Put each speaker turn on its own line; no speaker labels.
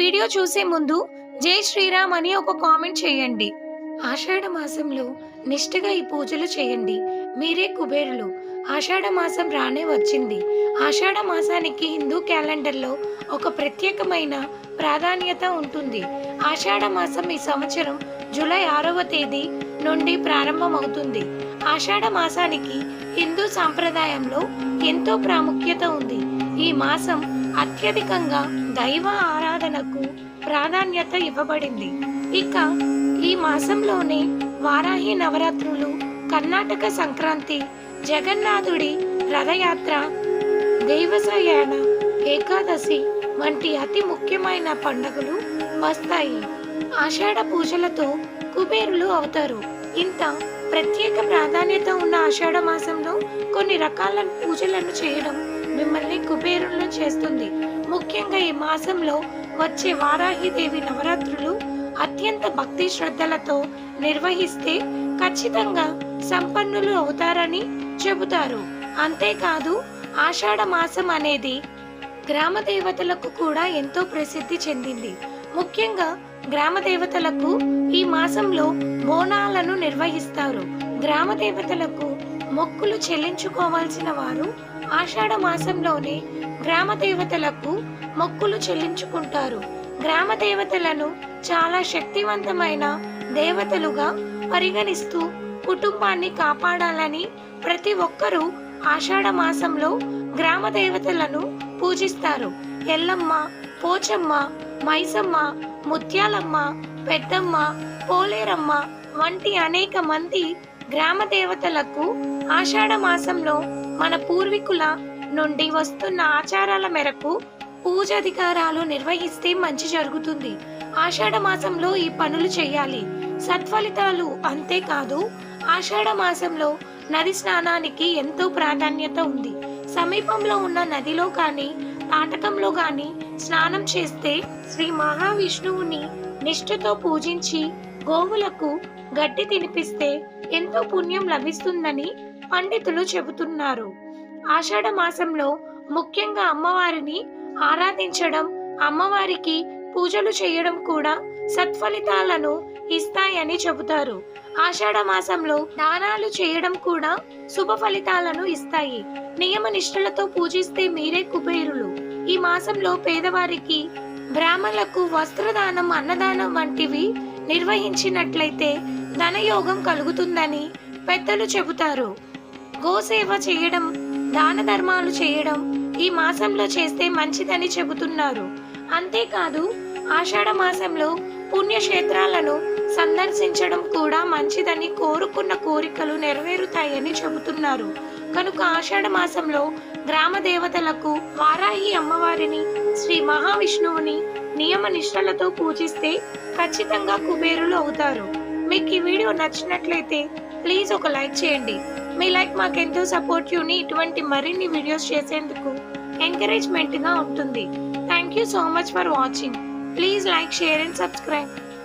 Video చూసే ముందు జై శ్రీరామ్ అని ఒక కామెంట్ చేయండి. ఆషాఢ మాసంలో నిష్ఠగా ఈ పూజలు చేయండి. మీరే కుబేరులు. ఆషాఢ మాసం రానే వచ్చింది. ఆషాఢ మాసానికి హిందూ క్యాలెండర్లో ఒక ప్రత్యేకమైన ప్రాధాన్యత ఉంటుంది. ఆషాఢ మాసం ఈ సంవత్సరం జూలై ఆరవ తేదీ నుండి ప్రారంభమవుతుంది. ఆషాఢ మాసానికి హిందూ సాంప్రదాయంలో ఎంతో ప్రాముఖ్యత ఉంది. ఈ మాసం అత్యధికంగా దైవ ఆరాధనకు ప్రాధాన్యత ఇవ్వబడింది. ఇక ఈ మాసంలోనే వారాహి నవరాత్రులు కర్ణాటక సంక్రాంతి జగన్నాథుడి రథయాత్ర దేవసయాన ఏకాదశి వంటి అతి ముఖ్యమైన పండుగలు వస్తాయి. ఆషాఢ పూజలతో కుబేరులు అవుతారు. ఇంత ప్రత్యేక ప్రాధాన్యత ఉన్న ఆషాఢ మాసంలో కొన్ని రకాల పూజలను చేయడం మిమ్మల్ని కుబేరులను చేస్తుంది. ముఖ్యంగా ఈ మాసంలో వచ్చే వారాహిదేవి నవరాత్రులు అత్యంత భక్తి శ్రద్ధలతో నిర్వహిస్తే ఖచ్చితంగా సంపన్నులు అవుతారని చెబుతారు. అంతేకాదు ఆషాఢ మాసం అనేది గ్రామ దేవతలకు కూడా ఎంతో ప్రసిద్ధి చెందింది. ముఖ్యంగా గ్రామ దేవతలకు ఈ మాసంలో బోనాలను నిర్వహిస్తారు. గ్రామ దేవతలకు మొక్కులు చెల్లించుకోవాల్సిన వారు ఆషాఢ మాసంలోనే గ్రామ దేవతలకు మొక్కులు చెల్లించుకుంటారు. గ్రామ దేవతలను చాలా శక్తివంతమైన దేవతలుగా పరిగణిస్తూ కుటుంబాన్ని కాపాడాలని ప్రతి ఒక్కరూ ఆషాఢ మాసంలో గ్రామ దేవతలను పూజిస్తారు. ఎల్లమ్మ పోచమ్మ మైసమ్మ ముత్యాలమ్మ పెద్దమ్మ పోలేరమ్మ వంటి అనేక మంది గ్రామ దేవతలకు ఆషాఢ మాసంలో మన పూర్వీకుల నుండి వస్తున్న ఆచారాల మేరకు పూజాధికారాలు నిర్వహిస్తే మంచి జరుగుతుంది. ఆషాఢ మాసంలో ఈ పనులు చేయాలి. సత్ఫలితాలు అంతేకాదు ఆషాఢ మాసంలో నది స్నానానికి ఎంతో ప్రాధాన్యత ఉంది. సమీపంలో ఉన్న నదిలో కానీ తాటకంలో కానీ స్నానం చేస్తే శ్రీ మహావిష్ణువుని నిష్ఠతో పూజించి గోవులకు గడ్డి తినిపిస్తే ఎంతో పుణ్యం లభిస్తుందని పండితులు చెబుతున్నారు. ఆషాఢ మాసంలో ముఖ్యంగా అమ్మవారిని ఆరాధించడం అమ్మవారికి పూజలు చేయడం కూడా సత్ఫలితాలను ఇస్తాయని చెబుతారు. ఆషాఢ మాసంలో దానాలు చేయడం కూడా శుభ ఫలితాలను ఇస్తాయి. నియమ నిష్ఠలతో పూజిస్తే మీరే కుబేరులు. ఈ మాసంలో పేదవారికి బ్రాహ్మణులకు వస్త్రదానం అన్నదానం వంటివి నిర్వహించినట్లయితే ధనయోగం కలుగుతుందని పెద్దలు చెబుతారు. గోసేవ చేయడం దాన ధర్మాలు చేయడం ఈ మాసంలో చేస్తే మంచిదని చెబుతున్నారు. అంతేకాదు ఆషాఢ మాసంలో పుణ్యక్షేత్రాలను సందర్శించడం కూడా మంచిదని కోరుకున్న కోరికలు నెరవేరుతాయని చెబుతున్నారు. కనుక ఆషాఢ మాసంలో గ్రామ దేవతలకు వారాహి అమ్మవారిని శ్రీ మహావిష్ణువుని నియమ నిష్ఠలతో పూజిస్తే ఖచ్చితంగా కుబేరులు అవుతారు. మీకు ఈ వీడియో నచ్చినట్లయితే ప్లీజ్ ఒక లైక్ చేయండి. మీ లైక్ మాకెంతో యూని ఇటువంటి మరిన్ని వీడియోస్ చేసేందుకు ఎంకరేజ్మెంట్గా ఉంటుంది. Thank you so much for watching. Please like share and subscribe.